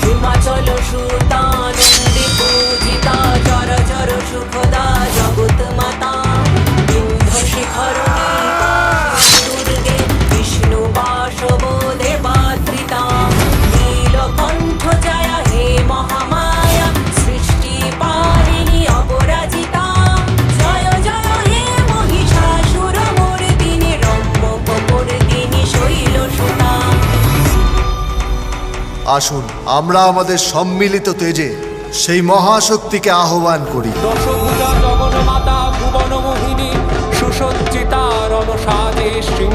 ঝুমা চলো সুতা আসুন, আমরা আমাদের সম্মিলিত তেজে সেই মহাশক্তিকে আহ্বান করি। জগন্মাতা ভুবন মোহিনী সুসজ্জিতা রণসাজে শ্রী